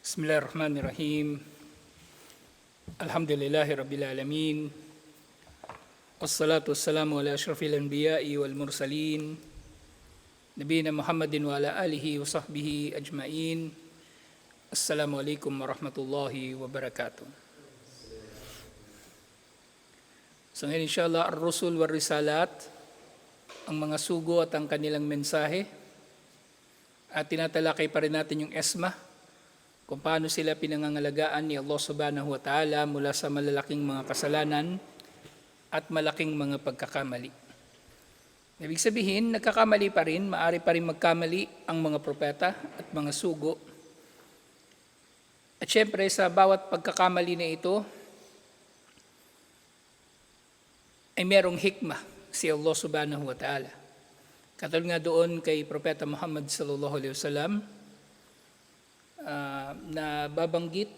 Bismillahirrahmanirrahim. Alhamdulillahi Rabbil Alamin. Wassalatu wassalamu ala ashrafil anbiya'i wal mursalin. Nabina Muhammadin wa ala alihi wa sahbihi ajma'in. Assalamu alaikum wa rahmatullahi wa barakatuh. So ngayon inshallah, ar-rusul wa risalat, ang mga sugo at ang kanilang mensahe, at tinatalakay pa rin natin yung esma, kung paano sila pinangangalagaan ni Allah subhanahu wa ta'ala mula sa malalaking mga kasalanan at malaking mga pagkakamali. Ibig sabihin, nagkakamali pa rin, maari pa rin magkamali ang mga propeta at mga sugo. At syempre, sa bawat pagkakamali na ito, ay merong hikmah si Allah subhanahu wa ta'ala. Katulad nga doon kay Propeta Muhammad sallallahu alaihi wasallam ah, na babanggit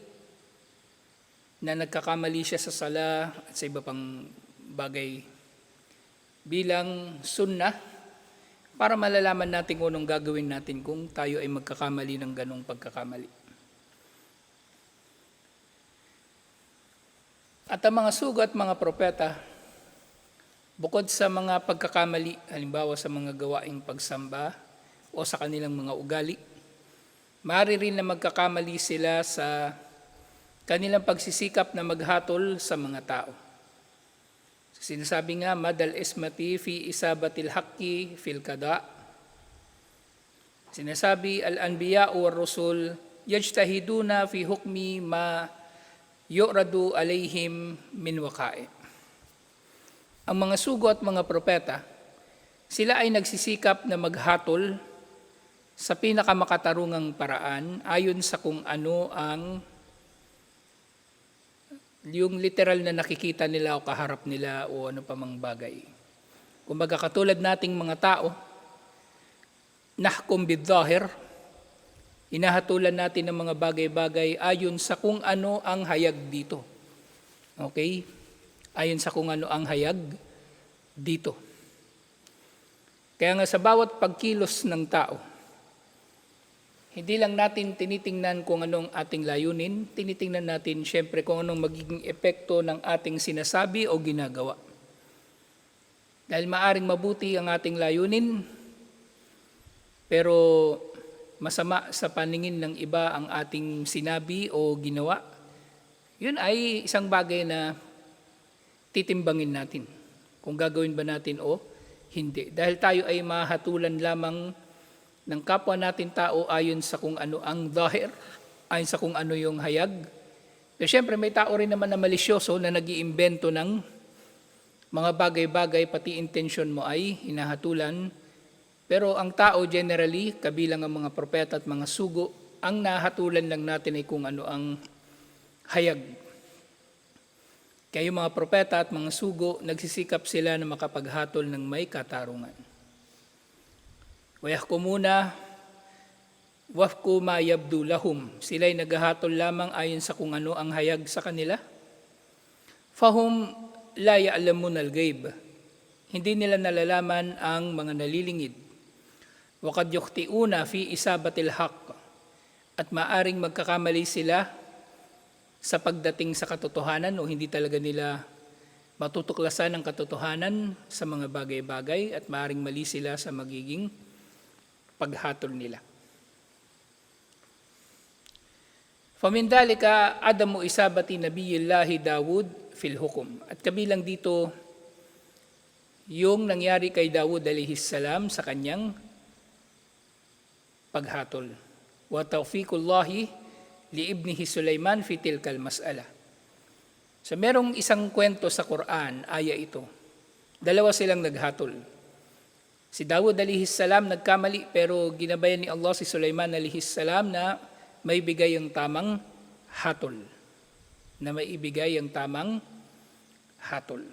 na nagkakamali siya sa sala at sa iba pang bagay bilang sunnah para malalaman natin kung anong gagawin natin kung tayo ay magkakamali ng ganong pagkakamali. At ang mga sugo at mga propeta, bukod sa mga pagkakamali, halimbawa sa mga gawaing pagsamba o sa kanilang mga ugali, maaari rin na magkakamali sila sa kanilang pagsisikap na maghatol sa mga tao. Sinasabi nga, madal ismati fi isabatil haqqi fil kada. Sinasabi, al-anbiya o rusul yajtahiduna fi hukmi ma yu'radu alayhim min waqa'i. Ang mga sugo at mga propeta, sila ay nagsisikap na maghatol sa pinakamakatarungang paraan ayon sa kung ano ang yung literal na nakikita nila o kaharap nila o ano pa mang bagay. Kumbaga katulad nating mga tao, nahkum bidhahir, inahatulan natin ng mga bagay-bagay ayon sa kung ano ang hayag dito. Okay? Ayon sa kung ano ang hayag dito. Kaya nga sa bawat pagkilos ng tao, hindi lang natin tinitingnan kung anong ating layunin, tinitingnan natin siyempre kung anong magiging epekto ng ating sinasabi o ginagawa. Dahil maaring mabuti ang ating layunin, pero masama sa paningin ng iba ang ating sinabi o ginawa, yun ay isang bagay na titimbangin natin kung gagawin ba natin o hindi. Dahil tayo ay mahatulan lamang ng kapwa natin tao ayon sa kung ano ang dahir, ayon sa kung ano yung hayag. Pero syempre may tao rin naman na malisyoso na nag iimbento ng mga bagay-bagay, pati intention mo ay hinahatulan. Pero ang tao generally, kabilang ang mga propeta at mga sugo, ang nahatulan lang natin ay kung ano ang hayag. Kaya yung mga propeta at mga sugo, nagsisikap sila na makapaghatol ng may katarungan. Wayahkumuna wafku ma yabdu lahum. Sila'y naghahatol lamang ayon sa kung ano ang hayag sa kanila. Fahum la ya'lamun al-ghaib. Hindi nila nalalaman ang mga nalilingid. Wakad yuktiuna fi isabatil haq. At maaring magkakamali sila sa pagdating sa katotohanan o hindi talaga nila matutuklasan ang katotohanan sa mga bagay-bagay at maaring mali sila sa magiging paghatol nila. Famin dalika adamu isabati nabiyillahi Dawud fil hukum. At kabilang dito yung nangyari kay Dawud alihis salam sa kanyang paghatol. Wa tawfiqullahi li ibnihi Sulaiman fi tilkal mas'ala. So merong isang kwento sa Quran, aya ito. Dalawa silang naghatol. Si Dawud salam nagkamali pero ginabayan ni Allah si Sulaiman salam na may bigay ang tamang hatol. Na may ibigay ang tamang hatol.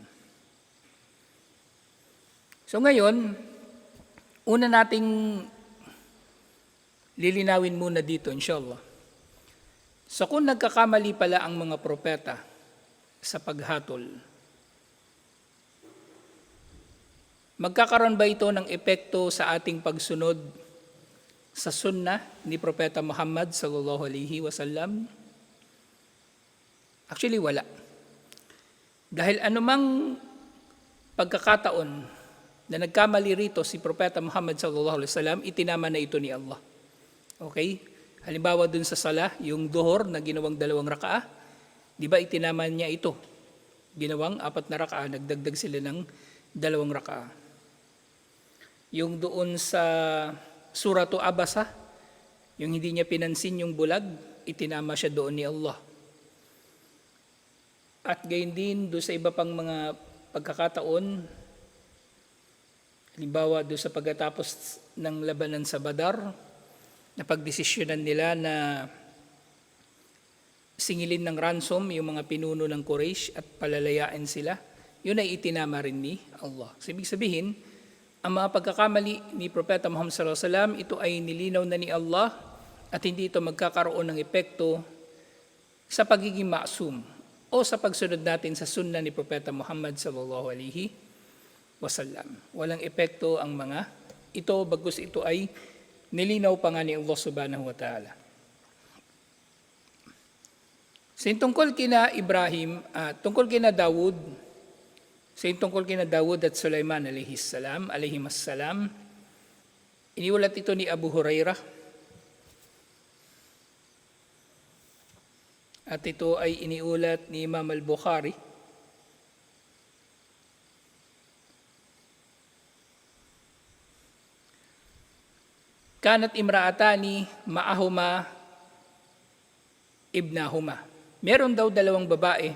So ngayon, una nating lilinawin muna dito inshallah. So kung nagkakamali pala ang mga propeta sa paghatol, magkakaroon ba ito ng epekto sa ating pagsunod sa sunnah ni Propeta Muhammad sallallahu alaihi wasallam? Actually, wala. Dahil anumang pagkakataon na nagkamali rito si Propeta Muhammad sallallahu alaihi wasallam, itinama na ito ni Allah. Okay? Halimbawa dun sa sala, yung duhor na ginawang dalawang rakaah, di ba itinama niya ito? Ginawang apat na rakaah, nagdagdag sila ng dalawang rakaah. Yung doon sa suratu Abasa, yung hindi niya pinansin yung bulag, itinama siya doon ni Allah. At gayon din doon sa iba pang mga pagkakataon, halimbawa doon sa pagkatapos ng labanan sa Badar, na pagdesisyonan nila na singilin ng ransom yung mga pinuno ng Quraysh at palalayain sila, yun ay itinama rin ni Allah. So, ibig sabihin, ang mga pagkakamali ni Propeta Muhammad sallallahu alaihi wasallam, ito ay nilinaw na ni Allah at hindi ito magkakaroon ng epekto sa pagiging maksum o sa pagsunod natin sa sunna ni Propeta Muhammad sallallahu alaihi wasallam. Walang epekto ang mga ito bagus ito ay nilinaw pa nga ni Allah subhanahu wa ta'ala. Sa tungkol kina Ibrahim, ah, tungkol kina Dawud, sa tungkol kina Dawud at Sulaiman alayhis salam, alayhim salam, iniulat ito ni Abu Hurairah. At ito ay iniulat ni Imam al-Bukhari. Kanat imraatani ma'ahuma ibnahuma. Meron daw dalawang babae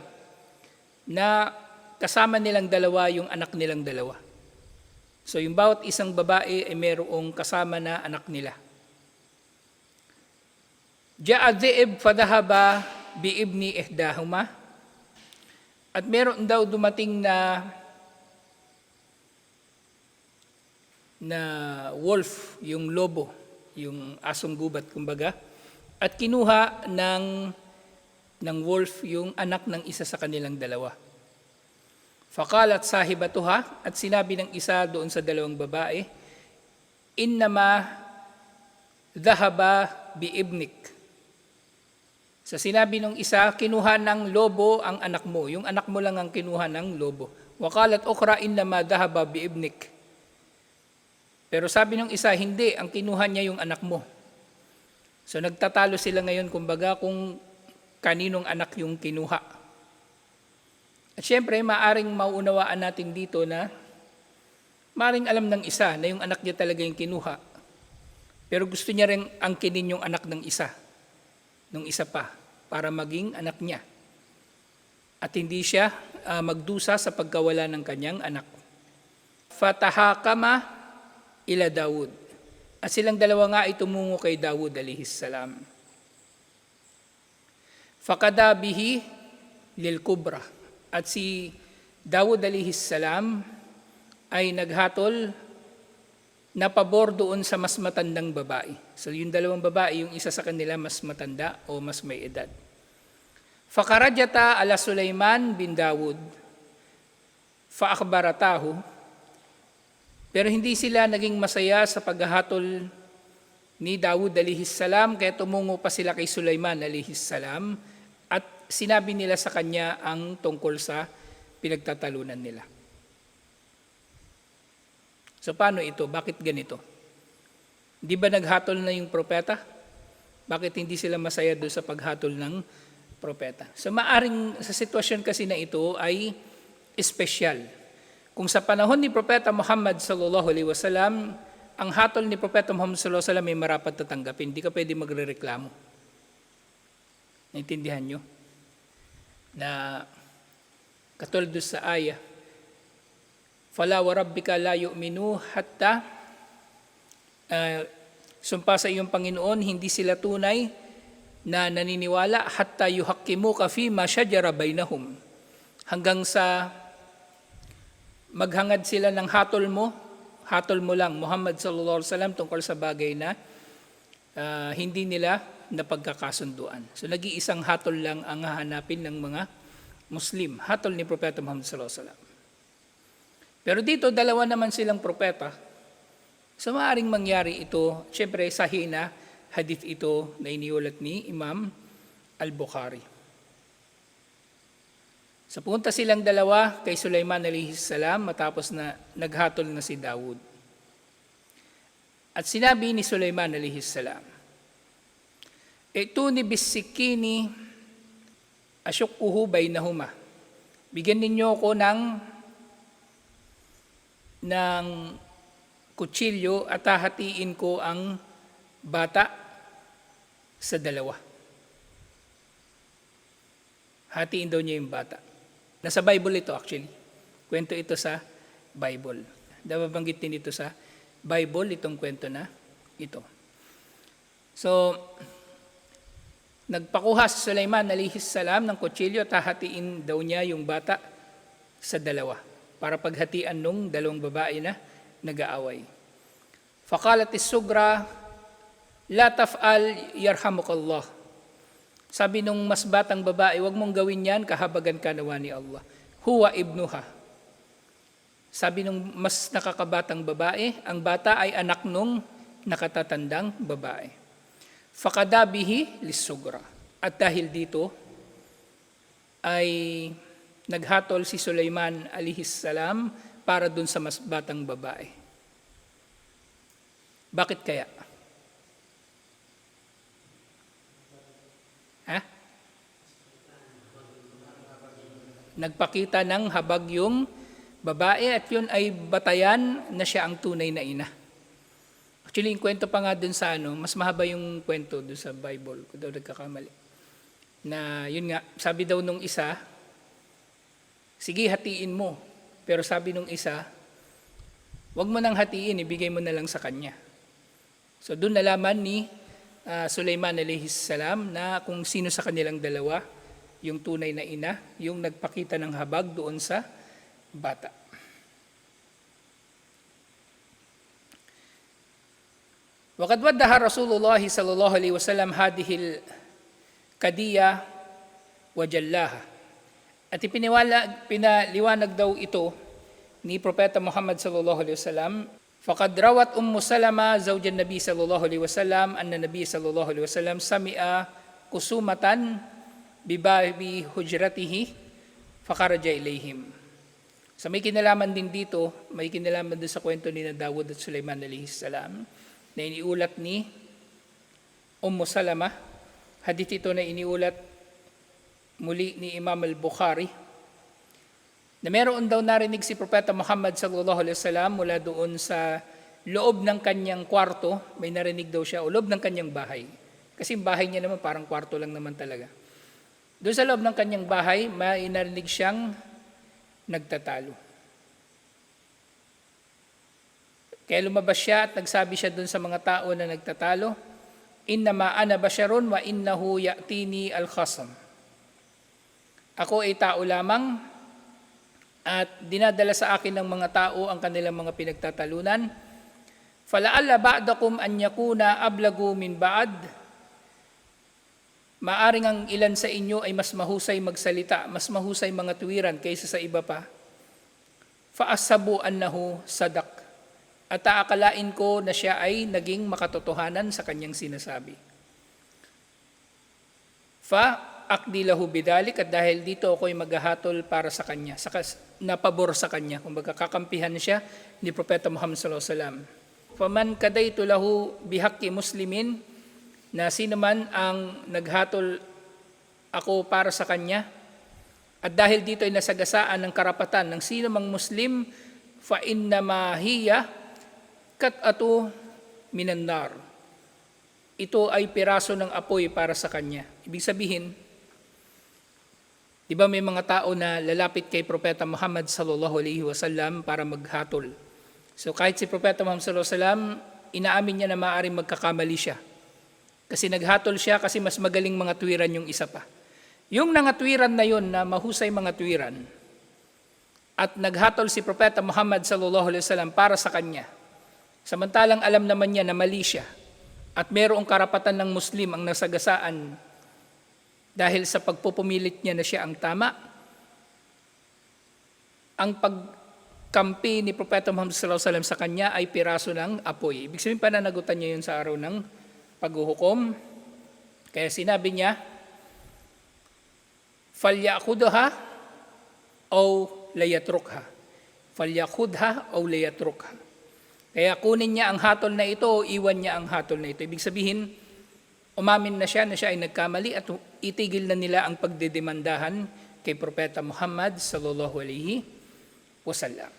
na kasama nilang dalawa yung anak nilang dalawa. So yung bawat isang babae ay merong kasama na anak nila. Ja'a dhi'ib fadahaba biibni ihdahuma. At meron daw dumating na na wolf, yung lobo, yung asong gubat kumbaga, at kinuha ng ng wolf yung anak ng isa sa kanilang dalawa. Fakalat sahibatuha at sinabi ng isa doon sa dalawang babae, Innama dhahaba biibnik. Sa sinabi ng isa, kinuha ng lobo ang anak mo. Yung anak mo lang ang kinuha ng lobo. Wakalat okra innama dhahaba biibnik. Pero sabi ng isa, hindi, ang kinuha niya yung anak mo. So nagtatalo sila ngayon kumbaga kung kaninong anak yung kinuha. At syempre, maaring mauunawaan natin dito na maaring alam ng isa na yung anak niya talaga yung kinuha. Pero gusto niya rin angkinin yung anak ng isa, ng isa pa, para maging anak niya. At hindi siya uh, magdusa sa pagkawala ng kanyang anak. Fatahakama ila Dawud. At silang dalawa nga ay tumungo kay Dawud alihis salam. Fakadabihi lil kubra. At si Dawud alihis salam ay naghatol na pabor doon sa mas matandang babae. So yung dalawang babae, yung isa sa kanila mas matanda o mas may edad. Fakarajata ala Sulaiman bin Dawud, faakbaratahu, pero hindi sila naging masaya sa paghahatol ni Dawud alihis salam, kaya tumungo pa sila kay Sulaiman alihis salam, sinabi nila sa kanya ang tungkol sa pinagtatalunan nila. So paano ito? Bakit ganito? Di ba naghatol na yung propeta? Bakit hindi sila masaya doon sa paghatol ng propeta? So maaring sa sitwasyon kasi na ito ay espesyal. Kung sa panahon ni Propeta Muhammad sallallahu alaihi wasallam, ang hatol ni Propeta Muhammad sallallahu alaihi wasallam ay marapat tatanggapin. Hindi ka pwede magrereklamo. Naintindihan nyo? Na katulad sa ayah, Fala wa rabbika la yu'minu hatta uh, sumpa sa iyong Panginoon, hindi sila tunay na naniniwala hatta yuhakkimu ka fi ma shajara bainahum. Hanggang sa maghangad sila ng hatol mo, hatol mo lang, Muhammad sallallahu alaihi wasallam tungkol sa bagay na uh, hindi nila napagkakasunduan. So nag-iisang hatol lang ang hahanapin ng mga Muslim, hatol ni Propeta Muhammad sallallahu alaihi wasallam. Pero dito, dalawa naman silang propeta So maaaring mangyari ito, syempre sa hina, hadith ito na iniulat ni Imam Al-Bukhari. Sa punta silang dalawa kay Sulaiman alayhi salam matapos na naghatol na si Dawud. At sinabi ni Sulaiman alayhi salam, Ito ni bisikini asyukuhu bainahuma. Bigyan ninyo ako ng ng kutsilyo at hahatiin ko ang bata sa dalawa. Hatiin daw niya yung bata. Nasa Bible ito actually. Kwento ito sa Bible. Nababanggit din ito sa Bible, itong kwento na ito. So, nagpakuha si Sulaiman alihis salam ng kutsilyo at hahatiin daw niya yung bata sa dalawa para paghatian nung dalawang babae na nag-aaway. Faqalat is-sugra, la taf'al yarhamukallah. Sabi nung mas batang babae, wag mong gawin yan, kahabagan ka nawa ni Allah. Huwa ibnuha. Sabi nung mas nakakabatang babae, ang bata ay anak nung nakatatandang babae. Fakadabihi lisugra. At dahil dito, ay naghatol si Sulaiman alihis salam para dun sa mas batang babae. Bakit kaya? Ha? Nagpakita ng habag yung babae at yun ay batayan na siya ang tunay na ina. Actually, yung kwento pa nga dun sa ano, mas mahaba yung kwento dun sa Bible, kung daw nagkakamali. Na yun nga, sabi daw nung isa, sige hatiin mo. Pero sabi nung isa, wag mo nang hatiin, ibigay mo na lang sa kanya. So doon nalaman ni uh, Sulaiman alayhis salam na kung sino sa kanilang dalawa yung tunay na ina, yung nagpakita ng habag doon sa bata. وقد ودها رسول الله صلى الله عليه وسلم هذه الكدية وجلاها At ipiniwala, pinaliwanag daw ito ni Propeta Muhammad sallallahu alaihi wasallam فقد روت أم سلمة زوج النبي صلى الله عليه وسلم أن النبي صلى الله عليه وسلم سمع كسومة بباب حجرته فخرج إليهم So may kinalaman din dito, may kinalaman din sa kwento ni na Dawud at Sulaiman alayhi salam na iniulat ni Ummu Salama. Hadith ito na iniulat muli ni Imam al-Bukhari na meron daw narinig si Propeta Muhammad sallallahu alaihi wasallam mula doon sa loob ng kanyang kwarto, may narinig daw siya, o loob ng kanyang bahay. Kasi bahay niya naman parang kwarto lang naman talaga. Doon sa loob ng kanyang bahay, may narinig siyang nagtatalo. Kaya lumabas siya at nagsabi siya doon sa mga tao na nagtatalo, Innama ana basharun wa innahu ya'tini al-khasam. Ako ay tao lamang at dinadala sa akin ng mga tao ang kanilang mga pinagtatalunan. Falaalla ba'dakum an yakuna ablagu min ba'd. Maaring ang ilan sa inyo ay mas mahusay magsalita, mas mahusay mga tuwiran kaysa sa iba pa. Faasabu annahu sadak. At aakalain ko na siya ay naging makatotohanan sa kanyang sinasabi. Fa akdilahu bidalik at dahil dito ako ay maghahatol para sa kanya, sa napabor sa kanya, kung kakampihan siya ni Propeta Muhammad sallallahu alaihi wasallam. Faman kadaitu lahu bihaqi muslimin na sino man ang naghatol ako para sa kanya at dahil dito ay nasagasaan ng karapatan ng sino mang muslim fa inna hiya kat atu minandar. Ito ay piraso ng apoy para sa kanya. Ibig sabihin, Di ba may mga tao na lalapit kay Propeta Muhammad sallallahu alaihi wasallam para maghatol. So kahit si Propeta Muhammad sallallahu alaihi wasallam, inaamin niya na maaaring magkakamali siya. Kasi naghatol siya kasi mas magaling mga tuwiran yung isa pa. Yung nangatwiran na yon na mahusay mga tuwiran, at naghatol si Propeta Muhammad sallallahu alaihi wasallam para sa kanya. Samantalang alam naman niya na mali siya at mayroong karapatan ng Muslim ang nasagasaan dahil sa pagpupumilit niya na siya ang tama, ang pag kampi ni Propeta Muhammad sallallahu alaihi wasallam sa kanya ay piraso ng apoy. Ibig sabihin pananagutan niya yun sa araw ng paghuhukom. Kaya sinabi niya, "Falyakudha o layatrukha." Falyakudha o layatrukha. Kaya kunin niya ang hatol na ito iwan niya ang hatol na ito. Ibig sabihin, umamin na siya na siya ay nagkamali at itigil na nila ang pagdedemandahan kay Propeta Muhammad sallallahu alaihi wasallam.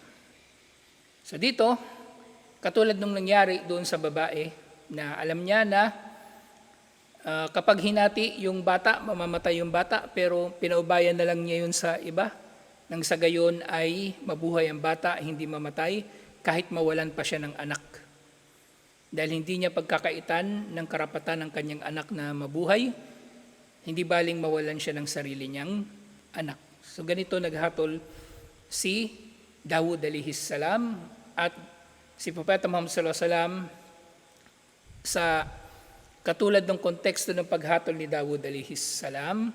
So dito, katulad nung nangyari doon sa babae na alam niya na ah, kapag hinati yung bata, mamamatay yung bata, pero pinaubayan na lang niya yun sa iba. Nang sa gayon ay mabuhay ang bata, hindi mamatay, kahit mawalan pa siya ng anak. Dahil hindi niya pagkakaitan ng karapatan ng kanyang anak na mabuhay, hindi baling mawalan siya ng sarili niyang anak. So ganito naghatol si Dawud alaihi salam at si Propeta Muhammad sallallahu wasallam sa katulad ng konteksto ng paghatol ni Dawud alaihi salam.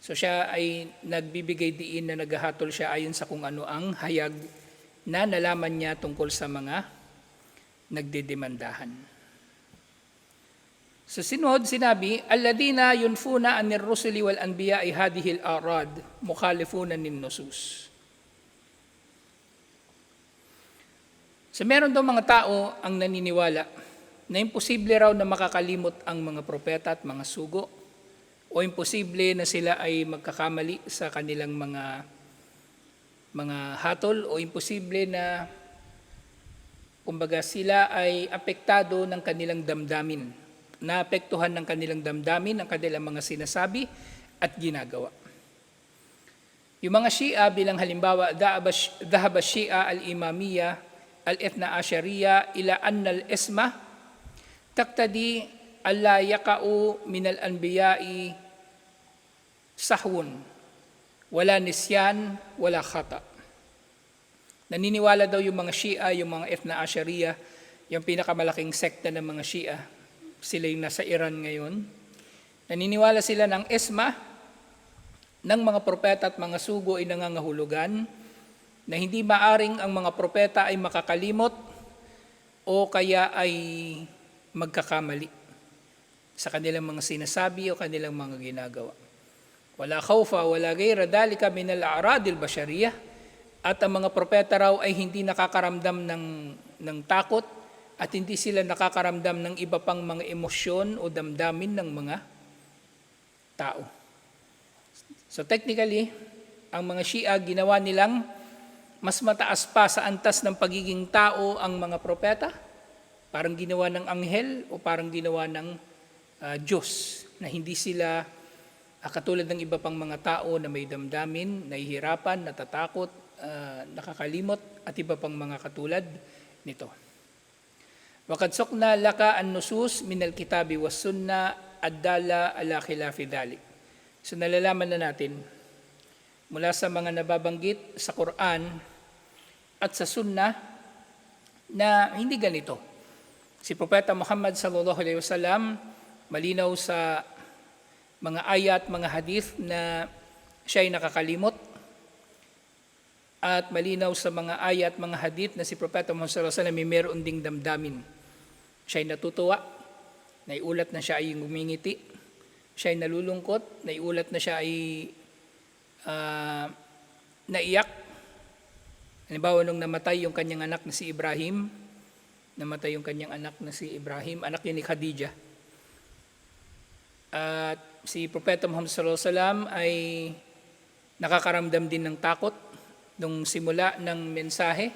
So siya ay nagbibigay diin na naghahatol siya ayon sa kung ano ang hayag na nalaman niya tungkol sa mga nagdedemandahan. Sa sinod, sinabi, Alladina yunfuna anir rusuli wal anbiya hadihil arad, mukhalifuna nin nusus. So meron daw mga tao ang naniniwala na imposible raw na makakalimot ang mga propeta at mga sugo o imposible na sila ay magkakamali sa kanilang mga mga hatol o imposible na kumbaga sila ay apektado ng kanilang damdamin, naapektuhan ng kanilang damdamin ang kanilang mga sinasabi at ginagawa. Yung mga Shia bilang halimbawa, dhahaba Shia al-Imamiyya al-Ethna Ashariya ila anna al-isma taktadi alla yaka'u min al-anbiya'i sahwun wala nisyan wala khata. Naniniwala daw yung mga Shia, yung mga Ethna Ashariya, yung pinakamalaking sekta ng mga Shia. Sila yung nasa Iran ngayon. Naniniwala sila ng esma ng mga propeta at mga sugo ay nangangahulugan na hindi maaring ang mga propeta ay makakalimot o kaya ay magkakamali sa kanilang mga sinasabi o kanilang mga ginagawa. Wala khawfa, wala gaira, dalika min al-a'radil bashariyah. At ang mga propeta raw ay hindi nakakaramdam ng, ng takot at hindi sila nakakaramdam ng iba pang mga emosyon o damdamin ng mga tao. So technically, ang mga Shia ginawa nilang mas mataas pa sa antas ng pagiging tao ang mga propeta. Parang ginawa ng anghel o parang ginawa ng uh, Diyos na hindi sila uh, katulad ng iba pang mga tao na may damdamin, nahihirapan, natatakot, uh, nakakalimot at iba pang mga katulad nito. Wakad sokna laka an nusus min al kitabi was sunna ad-dala ala khilafi dhalik. So nalalaman na natin mula sa mga nababanggit sa Quran at sa Sunnah na hindi ganito. Si Propeta Muhammad sallallahu alaihi wasallam malinaw sa mga ayat, mga hadith na siya ay nakakalimot at malinaw sa mga ayat, mga hadith na si Propeta Muhammad sallallahu alaihi wasallam may meron ding damdamin. Siya ay natutuwa, naiulat na siya ay ngumingiti, siya ay nalulungkot, naiulat na siya ay uh, naiyak. Halimbawa nung namatay yung kanyang anak na si Ibrahim, namatay yung kanyang anak na si Ibrahim, anak niya ni Khadijah. At si Propeta Muhammad sallallahu alaihi wasallam ay nakakaramdam din ng takot nung simula ng mensahe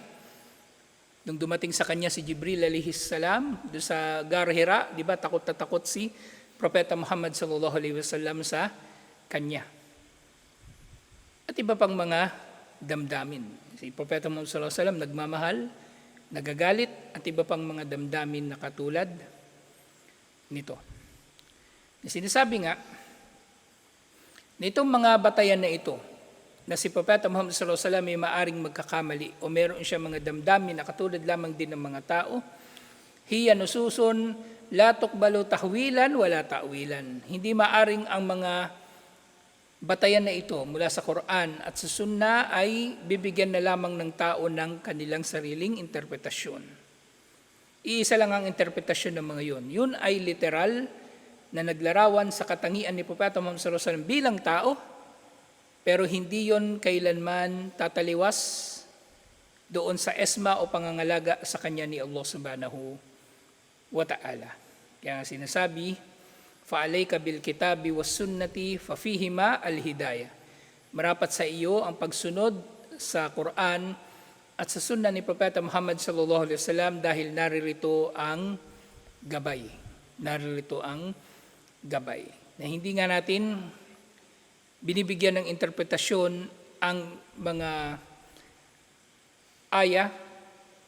nung dumating sa kanya si Jibril alaihi salam do sa Gar Hira, di ba takot na takot si Propeta Muhammad sallallahu alaihi wasallam sa kanya. At iba pang mga damdamin. Si Propeta Muhammad sallallahu alaihi wasallam nagmamahal, nagagalit at iba pang mga damdamin na katulad nito. Sinasabi nga, na itong mga batayan na ito, na si Propeta Muhammad sallallahu alaihi wasallam ay maaring magkakamali o meron siya mga damdamin na katulad lamang din ng mga tao, hiya nususun, la tukbalu tahwilan wala ta'wilan. Hindi maaring ang mga batayan na ito mula sa Quran at sa Sunna ay bibigyan na lamang ng tao ng kanilang sariling interpretasyon. Iisa lang ang interpretasyon ng mga yon. Yun ay literal na naglarawan sa katangian ni Propeta Muhammad sallallahu alaihi wasallam bilang tao, pero hindi yon kailanman tataliwas doon sa esma o pangangalaga sa kanya ni Allah subhanahu wa ta'ala. Kaya nga sinasabi, فَعَلَيْكَ بِالْكِتَابِ وَالسُّنَّةِ فَفِيهِمَا الْهِدَايَةِ Marapat sa iyo ang pagsunod sa Quran at sa sunna ni Propeta Muhammad sallallahu alaihi wasallam dahil naririto ang gabay. Naririto ang gabay. Na hindi nga natin binibigyan ng interpretasyon ang mga aya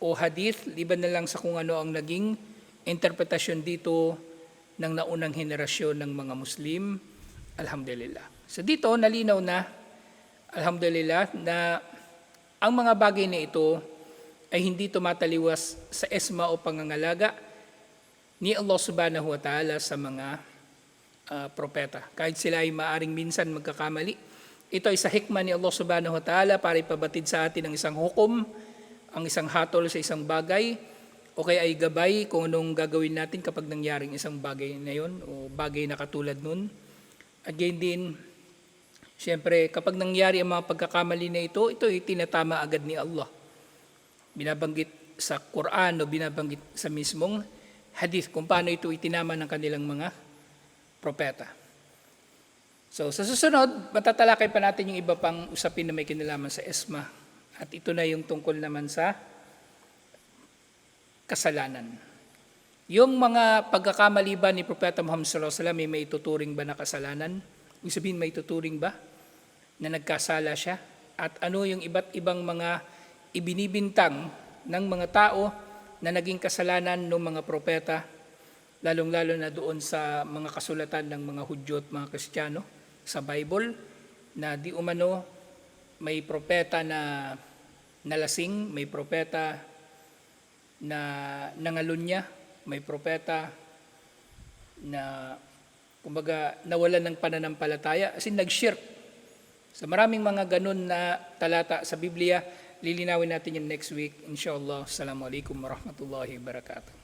o hadith, liban na lang sa kung ano ang naging interpretasyon dito ng naunang henerasyon ng mga Muslim. Alhamdulillah. So dito, nalinaw na, Alhamdulillah, na ang mga bagay na ito ay hindi tumataliwas sa esma o pangangalaga ni Allah subhanahu wa ta'ala sa mga ah, propeta. Kahit sila ay maaring minsan magkakamali, ito ay sa hikma ni Allah subhanahu wa ta'ala para ipabatid sa atin ang isang hukom, ang isang hatol sa isang bagay, o kaya ay gabay kung anong gagawin natin kapag nangyaring isang bagay na yon o bagay na katulad nun. At gayon din, siyempre kapag nangyari ang mga pagkakamali na ito, ito ay tinatama agad ni Allah. Binabanggit sa Quran o binabanggit sa mismong hadith kung paano ito itinama ng kanilang mga propeta. So sa susunod, matatalakay pa natin yung iba pang usapin na may kinalaman sa ESMA. At ito na yung tungkol naman sa kasalanan. Yung mga pagkakamali ba ni Propeta Muhammad sallallahu alaihi wasallam ay may ituturing ba na kasalanan? Ibig sabihin may ituturing ba na nagkasala siya? At ano yung iba't ibang mga ibinibintang ng mga tao na naging kasalanan ng mga propeta, lalong-lalo na doon sa mga kasulatan ng mga Hudyo at mga Kristiyano sa Bible, na di umano may propeta na nalasing, may propeta na nangalunya, may propeta na kumbaga nawalan ng pananampalataya, as in nag-shirk. Sa maraming mga ganun na talata sa Biblia, lilinawin natin yung next week. Inshallah. Assalamualaikum warahmatullahi wabarakatuh.